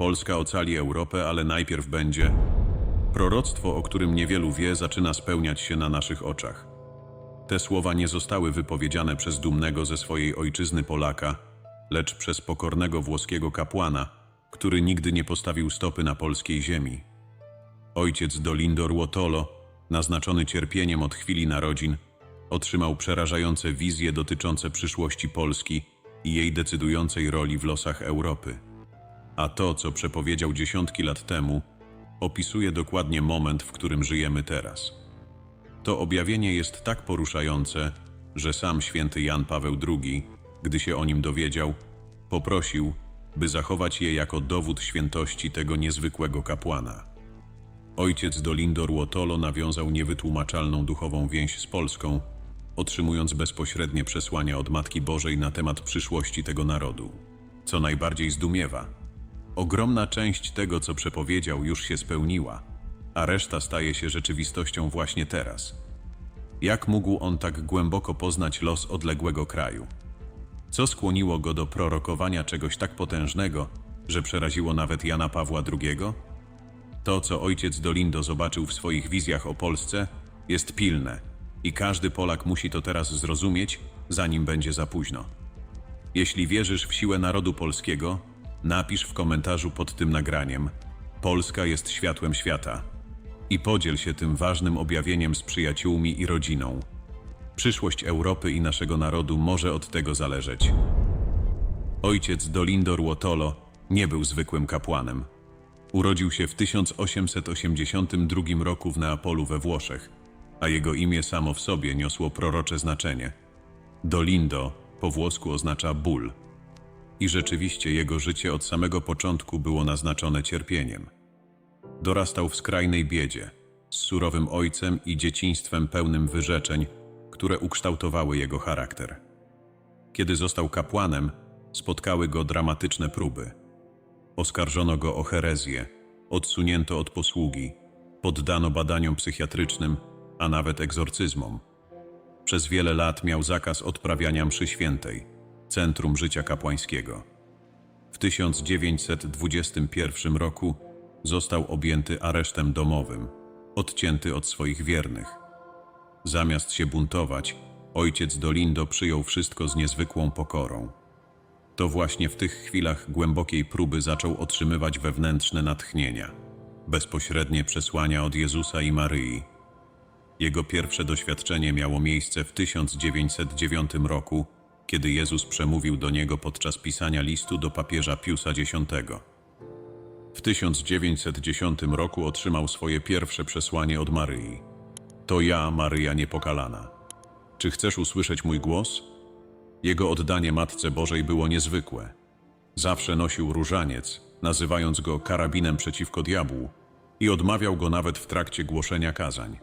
Polska ocali Europę, ale najpierw będzie. Proroctwo, o którym niewielu wie, zaczyna spełniać się na naszych oczach. Te słowa nie zostały wypowiedziane przez dumnego ze swojej ojczyzny Polaka, lecz przez pokornego włoskiego kapłana, który nigdy nie postawił stopy na polskiej ziemi. Ojciec Dolindo Ruotolo, naznaczony cierpieniem od chwili narodzin, otrzymał przerażające wizje dotyczące przyszłości Polski i jej decydującej roli w losach Europy. A to, co przepowiedział dziesiątki lat temu, opisuje dokładnie moment, w którym żyjemy teraz. To objawienie jest tak poruszające, że sam święty Jan Paweł II, gdy się o nim dowiedział, poprosił, by zachować je jako dowód świętości tego niezwykłego kapłana. Ojciec Dolindo Ruotolo nawiązał niewytłumaczalną duchową więź z Polską, otrzymując bezpośrednie przesłania od Matki Bożej na temat przyszłości tego narodu. Co najbardziej zdumiewa, ogromna część tego, co przepowiedział, już się spełniła, a reszta staje się rzeczywistością właśnie teraz. Jak mógł on tak głęboko poznać los odległego kraju? Co skłoniło go do prorokowania czegoś tak potężnego, że przeraziło nawet Jana Pawła II? To, co ojciec Dolindo zobaczył w swoich wizjach o Polsce, jest pilne i każdy Polak musi to teraz zrozumieć, zanim będzie za późno. Jeśli wierzysz w siłę narodu polskiego, napisz w komentarzu pod tym nagraniem: Polska jest światłem świata i podziel się tym ważnym objawieniem z przyjaciółmi i rodziną. Przyszłość Europy i naszego narodu może od tego zależeć. Ojciec Dolindo Ruotolo nie był zwykłym kapłanem. Urodził się w 1882 roku w Neapolu we Włoszech, a jego imię samo w sobie niosło prorocze znaczenie. Dolindo po włosku oznacza ból. I rzeczywiście jego życie od samego początku było naznaczone cierpieniem. Dorastał w skrajnej biedzie, z surowym ojcem i dzieciństwem pełnym wyrzeczeń, które ukształtowały jego charakter. Kiedy został kapłanem, spotkały go dramatyczne próby. Oskarżono go o herezję, odsunięto od posługi, poddano badaniom psychiatrycznym, a nawet egzorcyzmom. Przez wiele lat miał zakaz odprawiania mszy świętej, centrum życia kapłańskiego. W 1921 roku został objęty aresztem domowym, odcięty od swoich wiernych. Zamiast się buntować, ojciec Dolindo przyjął wszystko z niezwykłą pokorą. To właśnie w tych chwilach głębokiej próby zaczął otrzymywać wewnętrzne natchnienia, bezpośrednie przesłania od Jezusa i Maryi. Jego pierwsze doświadczenie miało miejsce w 1909 roku, kiedy Jezus przemówił do niego podczas pisania listu do papieża Piusa X. W 1910 roku otrzymał swoje pierwsze przesłanie od Maryi. To ja, Maryja Niepokalana. Czy chcesz usłyszeć mój głos? Jego oddanie Matce Bożej było niezwykłe. Zawsze nosił różaniec, nazywając go karabinem przeciwko diabłu i odmawiał go nawet w trakcie głoszenia kazań.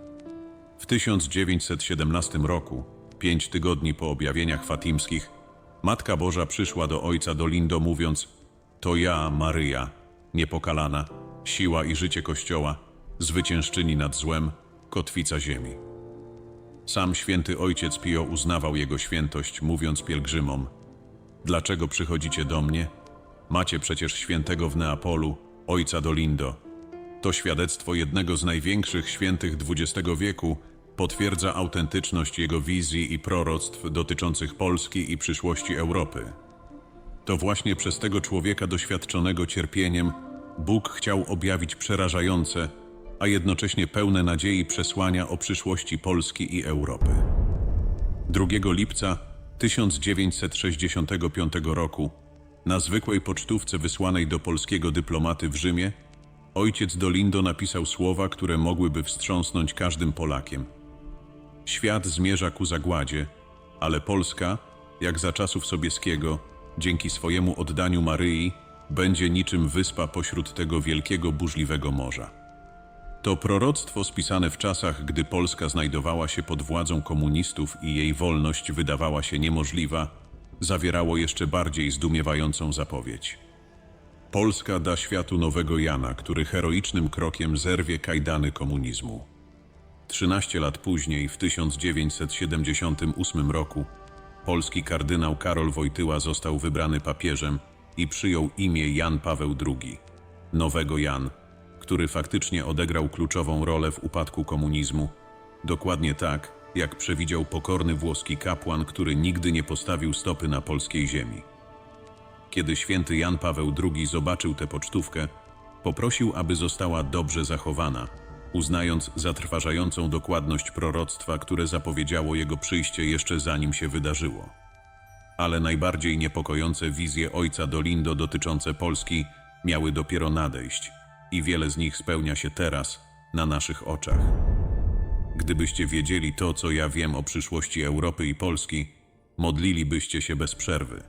W 1917 roku, pięć tygodni po objawieniach fatimskich, Matka Boża przyszła do ojca Dolindo mówiąc To ja, Maryja, niepokalana, siła i życie Kościoła, zwyciężczyni nad złem, kotwica ziemi. Sam święty ojciec Pio uznawał jego świętość, mówiąc pielgrzymom: Dlaczego przychodzicie do mnie? Macie przecież świętego w Neapolu, ojca Dolindo. To świadectwo jednego z największych świętych XX wieku potwierdza autentyczność jego wizji i proroctw dotyczących Polski i przyszłości Europy. To właśnie przez tego człowieka doświadczonego cierpieniem Bóg chciał objawić przerażające, a jednocześnie pełne nadziei przesłania o przyszłości Polski i Europy. 2 lipca 1965 roku na zwykłej pocztówce wysłanej do polskiego dyplomaty w Rzymie ojciec Dolindo napisał słowa, które mogłyby wstrząsnąć każdym Polakiem. Świat zmierza ku zagładzie, ale Polska, jak za czasów Sobieskiego, dzięki swojemu oddaniu Maryi, będzie niczym wyspa pośród tego wielkiego burzliwego morza. To proroctwo spisane w czasach, gdy Polska znajdowała się pod władzą komunistów i jej wolność wydawała się niemożliwa, zawierało jeszcze bardziej zdumiewającą zapowiedź. Polska da światu nowego Jana, który heroicznym krokiem zerwie kajdany komunizmu. 13 lat później, w 1978 roku, polski kardynał Karol Wojtyła został wybrany papieżem i przyjął imię Jan Paweł II. nowego Jan, który faktycznie odegrał kluczową rolę w upadku komunizmu, dokładnie tak, jak przewidział pokorny włoski kapłan, który nigdy nie postawił stopy na polskiej ziemi. Kiedy święty Jan Paweł II zobaczył tę pocztówkę, poprosił, aby została dobrze zachowana, uznając zatrważającą dokładność proroctwa, które zapowiedziało jego przyjście jeszcze zanim się wydarzyło. Ale najbardziej niepokojące wizje ojca Dolindo dotyczące Polski miały dopiero nadejść i wiele z nich spełnia się teraz, na naszych oczach. Gdybyście wiedzieli to, co ja wiem o przyszłości Europy i Polski, modlilibyście się bez przerwy.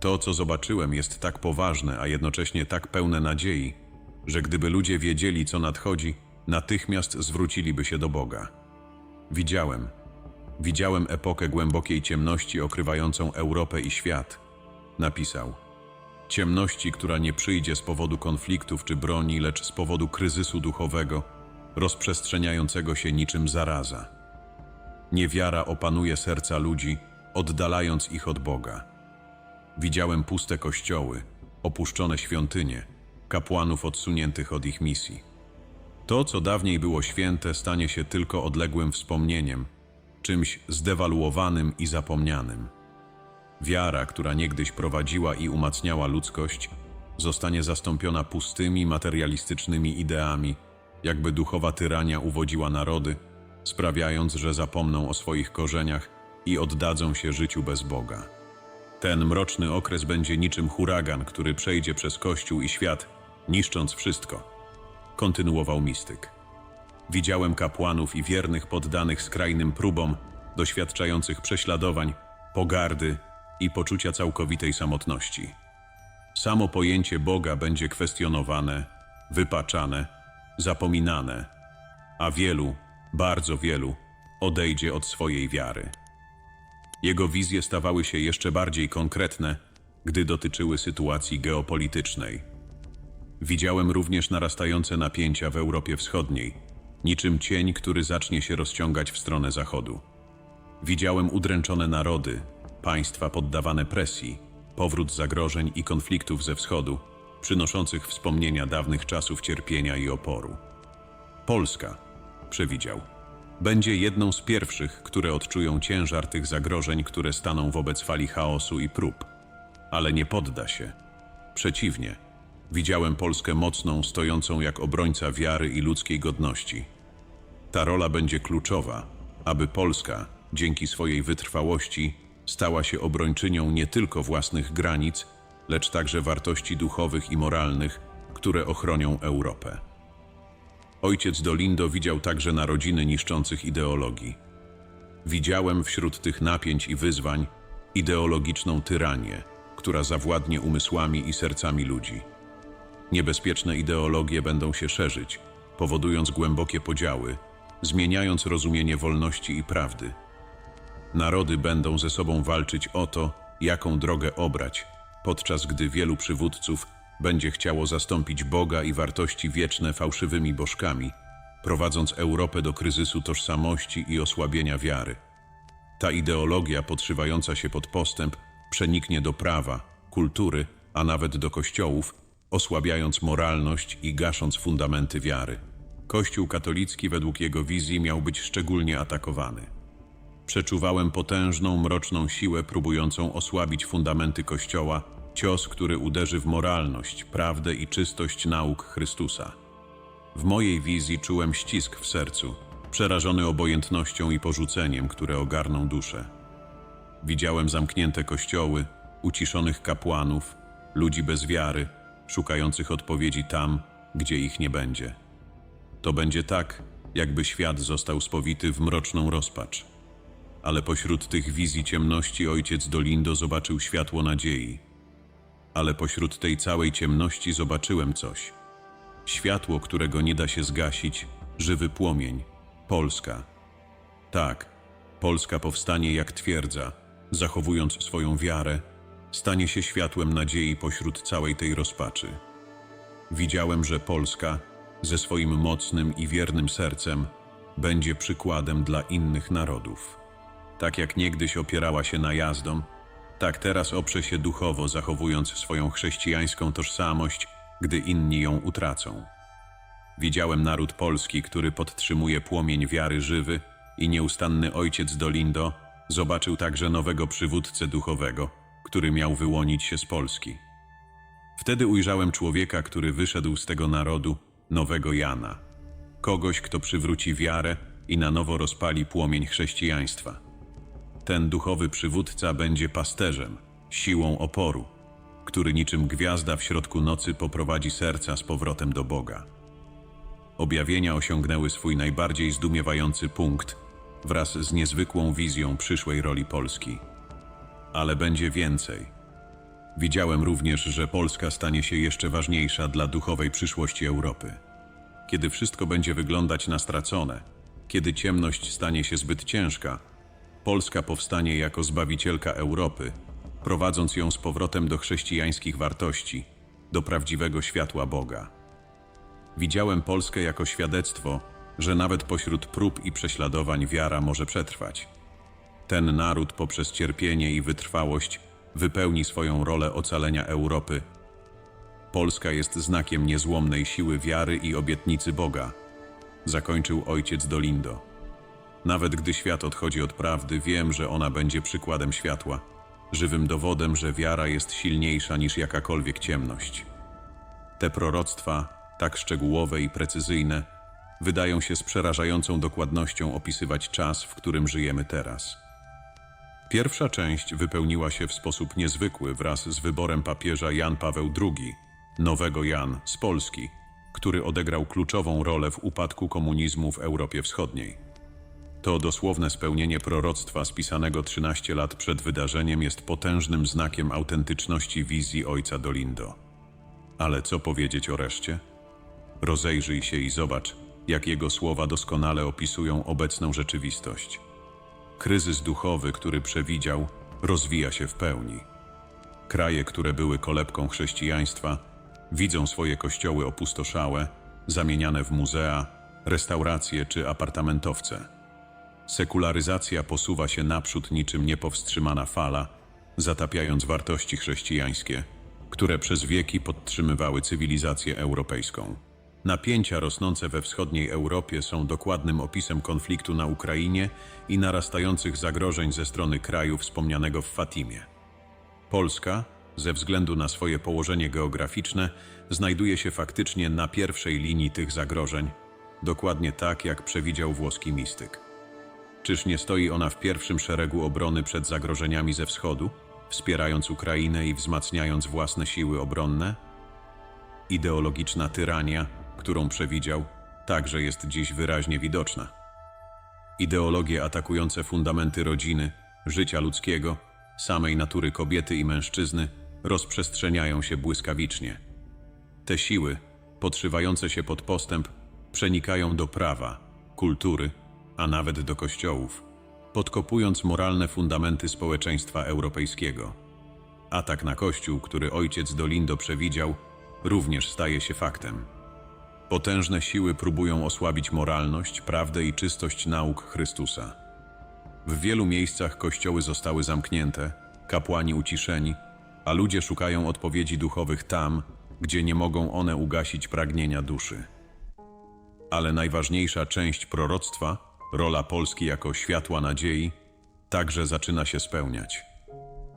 To, co zobaczyłem, jest tak poważne, a jednocześnie tak pełne nadziei, że gdyby ludzie wiedzieli, co nadchodzi, natychmiast zwróciliby się do Boga. Widziałem, widziałem epokę głębokiej ciemności okrywającą Europę i świat. Napisał. Ciemności, która nie przyjdzie z powodu konfliktów czy broni, lecz z powodu kryzysu duchowego, rozprzestrzeniającego się niczym zaraza. Niewiara opanuje serca ludzi, oddalając ich od Boga. Widziałem puste kościoły, opuszczone świątynie, kapłanów odsuniętych od ich misji. To, co dawniej było święte, stanie się tylko odległym wspomnieniem, czymś zdewaluowanym i zapomnianym. Wiara, która niegdyś prowadziła i umacniała ludzkość, zostanie zastąpiona pustymi, materialistycznymi ideami, jakby duchowa tyrania uwodziła narody, sprawiając, że zapomną o swoich korzeniach i oddadzą się życiu bez Boga. Ten mroczny okres będzie niczym huragan, który przejdzie przez Kościół i świat, niszcząc wszystko. Kontynuował mistyk. Widziałem kapłanów i wiernych poddanych skrajnym próbom, doświadczających prześladowań, pogardy i poczucia całkowitej samotności. Samo pojęcie Boga będzie kwestionowane, wypaczane, zapominane, a wielu, bardzo wielu, odejdzie od swojej wiary. Jego wizje stawały się jeszcze bardziej konkretne, gdy dotyczyły sytuacji geopolitycznej. Widziałem również narastające napięcia w Europie Wschodniej, niczym cień, który zacznie się rozciągać w stronę zachodu. Widziałem udręczone narody, państwa poddawane presji, powrót zagrożeń i konfliktów ze wschodu, przynoszących wspomnienia dawnych czasów cierpienia i oporu. Polska, przewidział, będzie jedną z pierwszych, które odczują ciężar tych zagrożeń, które staną wobec fali chaosu i prób. Ale nie podda się. Przeciwnie, widziałem Polskę mocną, stojącą jak obrońca wiary i ludzkiej godności. Ta rola będzie kluczowa, aby Polska, dzięki swojej wytrwałości, stała się obrończynią nie tylko własnych granic, lecz także wartości duchowych i moralnych, które ochronią Europę. Ojciec Dolindo widział także narodziny niszczących ideologii. Widziałem wśród tych napięć i wyzwań ideologiczną tyranię, która zawładnie umysłami i sercami ludzi. Niebezpieczne ideologie będą się szerzyć, powodując głębokie podziały, zmieniając rozumienie wolności i prawdy. Narody będą ze sobą walczyć o to, jaką drogę obrać, podczas gdy wielu przywódców będzie chciało zastąpić Boga i wartości wieczne fałszywymi bożkami, prowadząc Europę do kryzysu tożsamości i osłabienia wiary. Ta ideologia podszywająca się pod postęp przeniknie do prawa, kultury, a nawet do kościołów, osłabiając moralność i gasząc fundamenty wiary. Kościół katolicki według jego wizji miał być szczególnie atakowany. Przeczuwałem potężną, mroczną siłę próbującą osłabić fundamenty Kościoła, cios, który uderzy w moralność, prawdę i czystość nauk Chrystusa. W mojej wizji czułem ścisk w sercu, przerażony obojętnością i porzuceniem, które ogarną duszę. Widziałem zamknięte kościoły, uciszonych kapłanów, ludzi bez wiary, szukających odpowiedzi tam, gdzie ich nie będzie. To będzie tak, jakby świat został spowity w mroczną rozpacz. Ale pośród tych wizji ciemności ojciec Dolindo zobaczył światło nadziei. Ale pośród tej całej ciemności zobaczyłem coś. Światło, którego nie da się zgasić, żywy płomień. Polska. Tak, Polska powstanie jak twierdza, zachowując swoją wiarę, stanie się światłem nadziei pośród całej tej rozpaczy. Widziałem, że Polska, ze swoim mocnym i wiernym sercem, będzie przykładem dla innych narodów. Tak jak niegdyś opierała się najazdom, tak teraz oprze się duchowo, zachowując swoją chrześcijańską tożsamość gdy inni ją utracą. Widziałem naród polski, który podtrzymuje płomień wiary żywy i nieustanny ojciec Dolindo zobaczył także nowego przywódcę duchowego, który miał wyłonić się z Polski. Wtedy ujrzałem człowieka, który wyszedł z tego narodu, nowego Jana. Kogoś, kto przywróci wiarę i na nowo rozpali płomień chrześcijaństwa. Ten duchowy przywódca będzie pasterzem, siłą oporu, który niczym gwiazda w środku nocy poprowadzi serca z powrotem do Boga. Objawienia osiągnęły swój najbardziej zdumiewający punkt wraz z niezwykłą wizją przyszłej roli Polski. Ale będzie więcej. Widziałem również, że Polska stanie się jeszcze ważniejsza dla duchowej przyszłości Europy. Kiedy wszystko będzie wyglądać na stracone, kiedy ciemność stanie się zbyt ciężka, Polska powstanie jako zbawicielka Europy, prowadząc ją z powrotem do chrześcijańskich wartości, do prawdziwego światła Boga. Widziałem Polskę jako świadectwo, że nawet pośród prób i prześladowań wiara może przetrwać. Ten naród poprzez cierpienie i wytrwałość wypełni swoją rolę ocalenia Europy. Polska jest znakiem niezłomnej siły wiary i obietnicy Boga, zakończył ojciec Dolindo. Nawet gdy świat odchodzi od prawdy, wiem, że ona będzie przykładem światła, żywym dowodem, że wiara jest silniejsza niż jakakolwiek ciemność. Te proroctwa, tak szczegółowe i precyzyjne, wydają się z przerażającą dokładnością opisywać czas, w którym żyjemy teraz. Pierwsza część wypełniła się w sposób niezwykły wraz z wyborem papieża Jan Paweł II, nowego Jan z Polski, który odegrał kluczową rolę w upadku komunizmu w Europie Wschodniej. To dosłowne spełnienie proroctwa spisanego 13 lat przed wydarzeniem jest potężnym znakiem autentyczności wizji ojca Dolindo. Ale co powiedzieć o reszcie? Rozejrzyj się i zobacz, jak jego słowa doskonale opisują obecną rzeczywistość. Kryzys duchowy, który przewidział, rozwija się w pełni. Kraje, które były kolebką chrześcijaństwa, widzą swoje kościoły opustoszałe, zamieniane w muzea, restauracje czy apartamentowce. Sekularyzacja posuwa się naprzód niczym niepowstrzymana fala, zatapiając wartości chrześcijańskie, które przez wieki podtrzymywały cywilizację europejską. Napięcia rosnące we wschodniej Europie są dokładnym opisem konfliktu na Ukrainie i narastających zagrożeń ze strony kraju wspomnianego w Fatimie. Polska, ze względu na swoje położenie geograficzne, znajduje się faktycznie na pierwszej linii tych zagrożeń, dokładnie tak jak przewidział włoski mistyk. Czyż nie stoi ona w pierwszym szeregu obrony przed zagrożeniami ze wschodu, wspierając Ukrainę i wzmacniając własne siły obronne? Ideologiczna tyrania, którą przewidział, także jest dziś wyraźnie widoczna. Ideologie atakujące fundamenty rodziny, życia ludzkiego, samej natury kobiety i mężczyzny rozprzestrzeniają się błyskawicznie. Te siły, podszywające się pod postęp, przenikają do prawa, kultury, a nawet do kościołów, podkopując moralne fundamenty społeczeństwa europejskiego. Atak na kościół, który ojciec Dolindo przewidział, również staje się faktem. Potężne siły próbują osłabić moralność, prawdę i czystość nauk Chrystusa. W wielu miejscach kościoły zostały zamknięte, kapłani uciszeni, a ludzie szukają odpowiedzi duchowych tam, gdzie nie mogą one ugasić pragnienia duszy. Ale najważniejsza część proroctwa, rola Polski jako światła nadziei, także zaczyna się spełniać.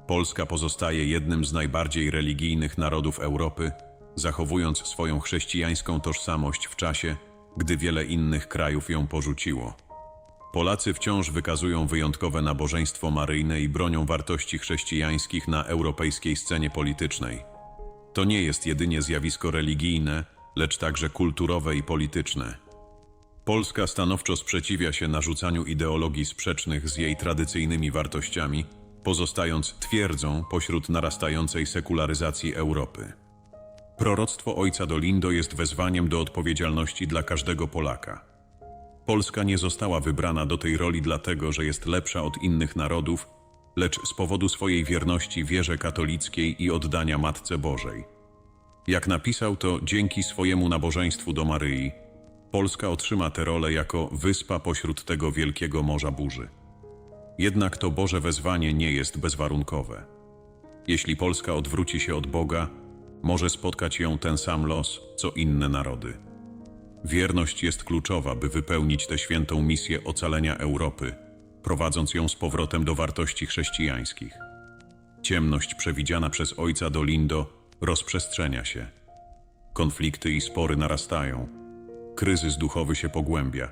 Polska pozostaje jednym z najbardziej religijnych narodów Europy, zachowując swoją chrześcijańską tożsamość w czasie, gdy wiele innych krajów ją porzuciło. Polacy wciąż wykazują wyjątkowe nabożeństwo maryjne i bronią wartości chrześcijańskich na europejskiej scenie politycznej. To nie jest jedynie zjawisko religijne, lecz także kulturowe i polityczne. Polska stanowczo sprzeciwia się narzucaniu ideologii sprzecznych z jej tradycyjnymi wartościami, pozostając twierdzą pośród narastającej sekularyzacji Europy. Proroctwo ojca Dolindo jest wezwaniem do odpowiedzialności dla każdego Polaka. Polska nie została wybrana do tej roli dlatego, że jest lepsza od innych narodów, lecz z powodu swojej wierności wierze katolickiej i oddania Matce Bożej. Jak napisał to dzięki swojemu nabożeństwu do Maryi, Polska otrzyma tę rolę jako wyspa pośród tego wielkiego morza burzy. Jednak to Boże wezwanie nie jest bezwarunkowe. Jeśli Polska odwróci się od Boga, może spotkać ją ten sam los, co inne narody. Wierność jest kluczowa, by wypełnić tę świętą misję ocalenia Europy, prowadząc ją z powrotem do wartości chrześcijańskich. Ciemność przewidziana przez ojca Dolindo rozprzestrzenia się. Konflikty i spory narastają. Kryzys duchowy się pogłębia.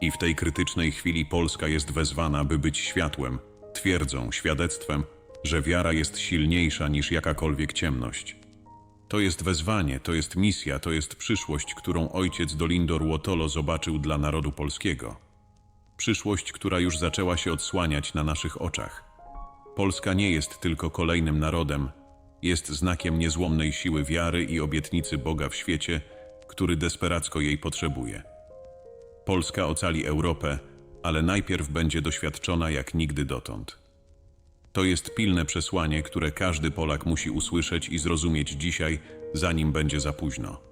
I w tej krytycznej chwili Polska jest wezwana, by być światłem, twierdzą, świadectwem, że wiara jest silniejsza niż jakakolwiek ciemność. To jest wezwanie, to jest misja, to jest przyszłość, którą ojciec Dolindo Ruotolo zobaczył dla narodu polskiego. Przyszłość, która już zaczęła się odsłaniać na naszych oczach. Polska nie jest tylko kolejnym narodem, jest znakiem niezłomnej siły wiary i obietnicy Boga w świecie, który desperacko jej potrzebuje. Polska ocali Europę, ale najpierw będzie doświadczona jak nigdy dotąd. To jest pilne przesłanie, które każdy Polak musi usłyszeć i zrozumieć dzisiaj, zanim będzie za późno.